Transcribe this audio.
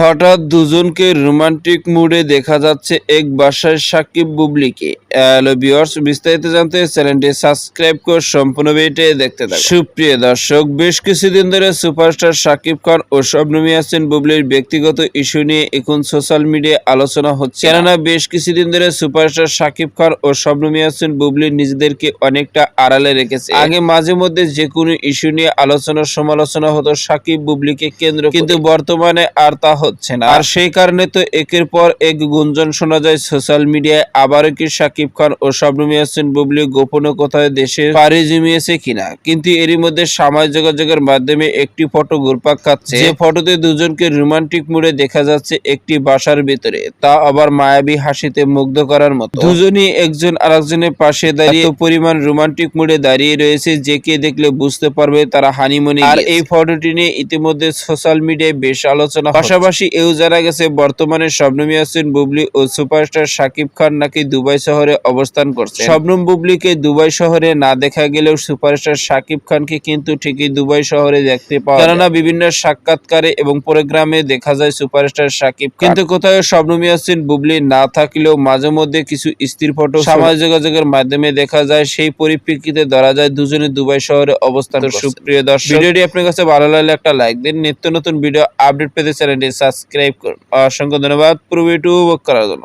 হঠাৎ দুজনকে রোমান্টিক মুডে দেখা যাচ্ছে এক বাসায় সাকিব বুবলিকে। বিস্তারিত জানতে চ্যানেলটি সাবস্ক্রাইব করে সম্পূর্ণ ভিডিওটি দেখতে থাকুন। সুপ্রিয় দর্শক, বেশ কিছুদিন ধরে সুপারস্টার সাকিব খান ও শবনম ইয়াসিন বুবলির ব্যক্তিগত ইস্যু নিয়ে এখন সোশ্যাল মিডিয়ায় আলোচনা হচ্ছে। কেননা, বেশ কিছুদিন ধরে সুপারস্টার সাকিব খান ও শবনম ইয়াসিন বুবলি নিজেদেরকে অনেকটা আড়ালে রেখেছে। আগে মাঝে মধ্যে যে কোনো ইস্যু নিয়ে আলোচনা সমালোচনা হতো সাকিব বুবলিকে কেন্দ্র কিন্তু বর্তমানে আর তা হচ্ছে না। আর সেই কারণে তো একের পর এক গুঞ্জন শোনা যায় সোশ্যাল মিডিয়ায়, আবারও কি সাকিব খান ও শবনম ইয়াসিন বুবলি গোপনে কোথায় দেশে পাড়ি জমিয়েছে কিনা? কিন্তু এরই মধ্যে সামাজিক যোগাযোগের মাধ্যমে একটি ফটো ঘুরপাক খাচ্ছে। যে ফটোতে দুজনকে রোমান্টিক মুডে দেখা যাচ্ছে একটি বাসার ভিতরে, তা আবার মায়াবী হাসিতে মুগ্ধ করার মতো। দুজনই একজন আরেকজনের পাশে দাঁড়িয়ে পরিমাণ রোমান্টিক মুডে দাঁড়িয়ে রয়েছে যে কে দেখলে বুঝতে পারবে তারা হানিমুনে আর এই ফটোটি নিয়ে ইতিমধ্যে সোশ্যাল মিডিয়ায় বেশ আলোচনা হচ্ছে। পাশাপাশি এও জানা গেছে বর্তমানে শবনম ইয়াসিন বুবলি ও সুপারস্টার শাকিব খান নাকি দুবাই শহরে অবস্থান করছে শবনম বুবলিকে দুবাই শহরে না দেখা গেলেও সুপারস্টার শাকিব খানকে কিন্তু ঠিকই দুবাই শহরে দেখতে পাওয়া। কেননা বিভিন্ন সাক্ষাৎকারে এবং প্রোগ্রামে দেখা যায় সুপারস্টার শাকিব। কিন্তু কোথাও শবনম ইয়াসিন বুবলি না থাকলেও মাঝে মধ্যে কিছু স্থির ফটো সামাজিক যোগাযোগের মাধ্যমে দেখা যায় সেই পরিপ্রেক্ষিতে ধরা যায় দুজনে দুবাই শহরে অবস্থান সুপ্রিয় দর্শক ভিডিওটি আপনার কাছে ভালো লাগলে একটা লাইক দিন নিত্য নতুন ভিডিও আপডেট পেতে চ্যানেলটি সাবস্ক্রাইব করুন। অসংখ্য ধন্যবাদ। পুরো ইউটিউব করার জন্য।